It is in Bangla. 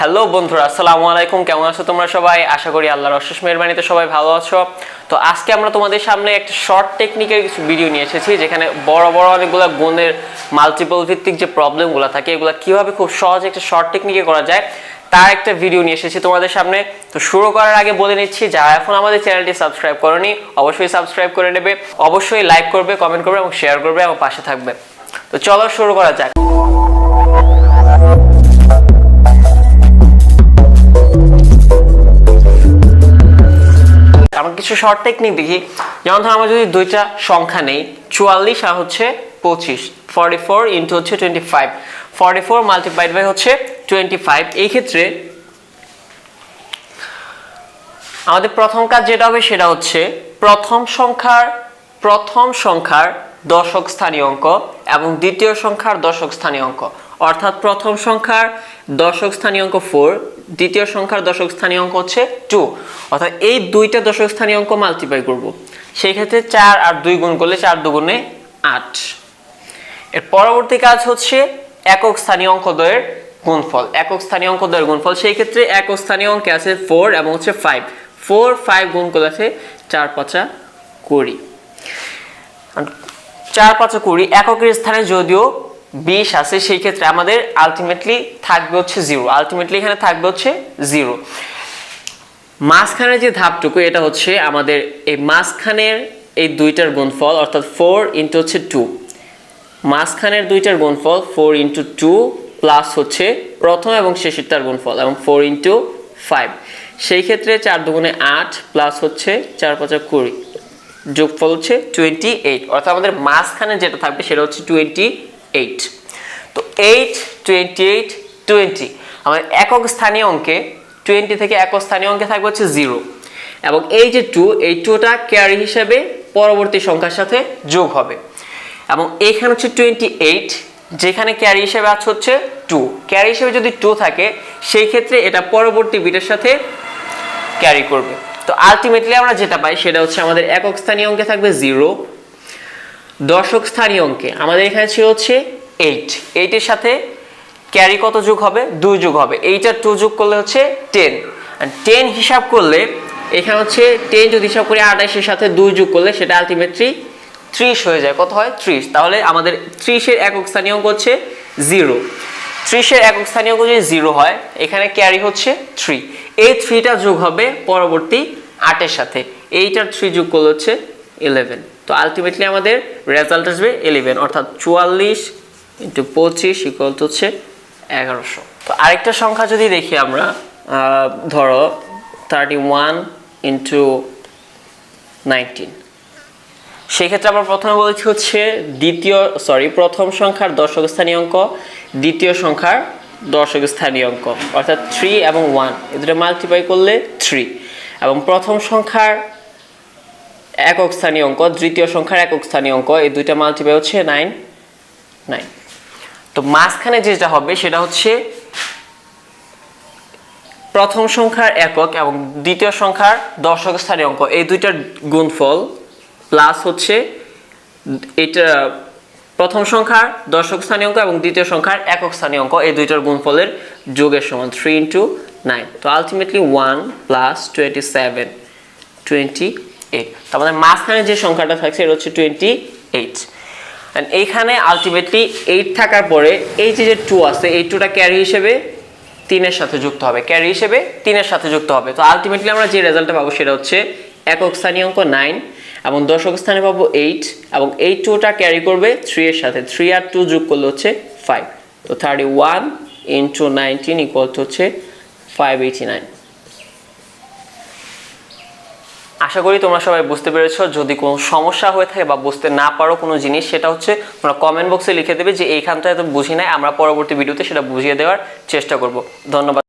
হ্যালো বন্ধুরা, আসসালামু আলাইকুম, কেমন আছো তোমরা সবাই? আশা করি আল্লাহর অশেষ মেহরবানিতে সবাই ভালো আছো। তো আজকে আমরা তোমাদের সামনে একটা শর্ট টেকনিকের কিছু ভিডিও নিয়ে এসেছি, যেখানে বড় বড় অনেকগুলো গুণের মাল্টিপল ভিত্তিক যে প্রবলেমগুলো থাকে, এগুলো কীভাবে খুব সহজে একটা শর্ট টেকনিকে করা যায়, তার একটা ভিডিও নিয়ে এসেছি তোমাদের সামনে। তো শুরু করার আগে বলে নিচ্ছি, যারা এখন আমাদের চ্যানেলটি সাবস্ক্রাইব করনি, অবশ্যই সাবস্ক্রাইব করে নেবে, অবশ্যই লাইক করবে কমেন্ট করবে এবং শেয়ার করবে এবং পাশে থাকবে। তো চলো শুরু করা যাক। আমরা কিছু শর্ট টেকনিক দেখি। যেমন ধর আমরা যদি দুইটা সংখ্যা নেই, চুয়াল্লিশ আর হচ্ছে পঁচিশ ফর্টি ফোর ইন্টু হচ্ছে twenty five forty four multiplied by হচ্ছে টোয়েন্টি ফাইভ এই ক্ষেত্রে আমাদের প্রথম কাজ যেটা হবে সেটা হচ্ছে প্রথম সংখ্যার প্রথম সংখ্যার দশক স্থানীয় অঙ্ক এবং দ্বিতীয় সংখ্যার দশক স্থানীয় অঙ্ক। অর্থাৎ প্রথম সংখ্যার দশক স্থানীয় অঙ্ক ফোর দ্বিতীয় সংখ্যার দশক স্থানীয় অঙ্ক হচ্ছে টু অর্থাৎ এই দুইটা দশক স্থানীয় অঙ্ক মাল্টিপ্লাই করব। সেই ক্ষেত্রে চার আর দুই গুণ করলে চার দুগুণে আট। এর পরবর্তী কাজ হচ্ছে একক স্থানীয় অঙ্ক অঙ্কদ্বয়ের গুণফল। একক স্থানীয় অঙ্কদ্বয়ের গুণফল, সেই ক্ষেত্রে একক স্থানীয় অঙ্কে আছে ফোর এবং হচ্ছে ফাইভ ফোর ফাইভ গুণ করলে আছে চার পাঁচা কুড়ি। চার পাঁচা কুড়ি, এককের স্থানে যদিও বিশ আছে, সেই ক্ষেত্রে আমাদের আলটিমেটলি থাকবে হচ্ছে জিরো আলটিমেটলি এখানে থাকবে হচ্ছে জিরো মাঝখানের যে ধাপটুকু, এটা হচ্ছে আমাদের এই মাঝখানের এই দুইটার গুণফল, অর্থাৎ ফোর ইন্টু হচ্ছে টু মাঝখানের দুইটার গুণফল ফোর ইন্টু টু প্লাস হচ্ছে প্রথম এবং শেষেরটার গুণফল, এবং ফোর ইন্টু ফাইভ সেই ক্ষেত্রে চার দুগুণে আট প্লাস হচ্ছে চার পাঁচা কুড়ি। যোগফল হচ্ছে টোয়েন্টি এইট অর্থাৎ আমাদের মাঝখানে যেটা থাকবে, সেটা হচ্ছে টোয়েন্টি এইট তো এইট টোয়েন্টি এইট টোয়েন্টি আমাদের একক স্থানীয় অঙ্কে টোয়েন্টি থেকে একক স্থানীয় অঙ্কে থাকবে হচ্ছে জিরো এবং এই যে টু এই টুটা ক্যারি হিসেবে পরবর্তী সংখ্যার সাথে যোগ হবে। এবং এখানে হচ্ছে টোয়েন্টি এইট যেখানে ক্যারি হিসেবে আছে হচ্ছে টু ক্যারি হিসেবে যদি টু থাকে, সেই ক্ষেত্রে এটা পরবর্তী বিটের সাথে ক্যারি করবে। তো আলটিমেটলি আমরা যেটা পাই, সেটা হচ্ছে আমাদের একক স্থানীয় অঙ্কে থাকবে জিরো দশক স্থানীয় অঙ্কে। আমাদের এখানে ছিল হচ্ছে এইট এইটের সাথে ক্যারি কত যোগ হবে? দুই যোগ হবে। এইটার টু যোগ করলে হচ্ছে টেন টেন হিসাব করলে, এখানে হচ্ছে টেন যদি হিসাব করি আঠাশের সাথে দুই যোগ করলে সেটা আলটিমেটলি ত্রিশ হয়ে যায়। কত হয়? ত্রিশ। তাহলে আমাদের ত্রিশের একক স্থানীয় অঙ্ক হচ্ছে জিরো ত্রিশের একক স্থানীয় অঙ্ক যদি জিরো হয়, এখানে ক্যারি হচ্ছে থ্রি এই থ্রিটা যোগ হবে পরবর্তী আটের সাথে। এইটার থ্রি যোগ করলে হচ্ছে ইলেভেন তো আলটিমেটলি আমাদের রেজাল্ট আসবে ইলেভেন অর্থাৎ চুয়াল্লিশ ইন্টু পঁচিশ ইকুয়াল তো হচ্ছে এগারোশো। তো আরেকটা সংখ্যা যদি দেখি আমরা ধরো থার্টি ওয়ান ইন্টু নাইনটিন সেক্ষেত্রে আমরা প্রথমে বলেছি হচ্ছে দ্বিতীয় সরি প্রথম সংখ্যার দশক স্থানীয় অঙ্ক, দ্বিতীয় সংখ্যার দশক স্থানীয় অঙ্ক, অর্থাৎ থ্রি এবং ওয়ান এ মাল্টিপ্লাই করলে থ্রি এবং প্রথম সংখ্যার একক স্থানীয় অঙ্ক, দ্বিতীয় সংখ্যার একক স্থানীয় অঙ্ক, এই দুইটা মাল্টিপ্লাই হচ্ছে নাইন নাইন তো মাঝখানে যেটা হবে সেটা হচ্ছে প্রথম সংখ্যার একক এবং দ্বিতীয় সংখ্যার দশক স্থানীয় অঙ্ক, এই দুইটার গুণফল প্লাস হচ্ছে এটা প্রথম সংখ্যার দশক স্থানীয় অঙ্ক এবং দ্বিতীয় সংখ্যার একক স্থানীয় অঙ্ক, এই দুইটার গুণফলের যোগের সমান থ্রি ইন্টু নাইন তো ultimately one plus twenty seven twenty eight তো আমাদের মাঝখানে যে সংখ্যাটা থাকছে এটা হচ্ছে টোয়েন্টি এইট এইখানে আলটিমেটলি এইট থাকার পরে এই যে যে টু আছে, এই টুটা ক্যারি হিসেবে তিনের সাথে যুক্ত হবে। ক্যারি হিসেবে তিনের সাথে যুক্ত হবে। তো আলটিমেটলি আমরা যে রেজাল্টটা পাবো, সেটা হচ্ছে একক স্থানীয় অঙ্ক নাইন এবং দশক স্থানে পাবো এইট এবং এই টুটা ক্যারি করবে থ্রি এর সাথে। থ্রি আর টু যোগ করলে হচ্ছে ফাইভ তো thirty one into nineteen equal to হচ্ছে ফাইভ এইটি নাইন আশা করি তোমরা সবাই বুঝতে পেরেছ, যদি কোনো সমস্যা হয়ে থাকে বা বুঝতে না পারো কোনো জিনিস, সেটা হচ্ছে তোমরা কমেন্ট বক্সে লিখে দেবে যে এইখানটায় তো বুঝি নাই, আমরা পরবর্তী ভিডিওতে সেটা বুঝিয়ে দেওয়ার চেষ্টা করব। ধন্যবাদ।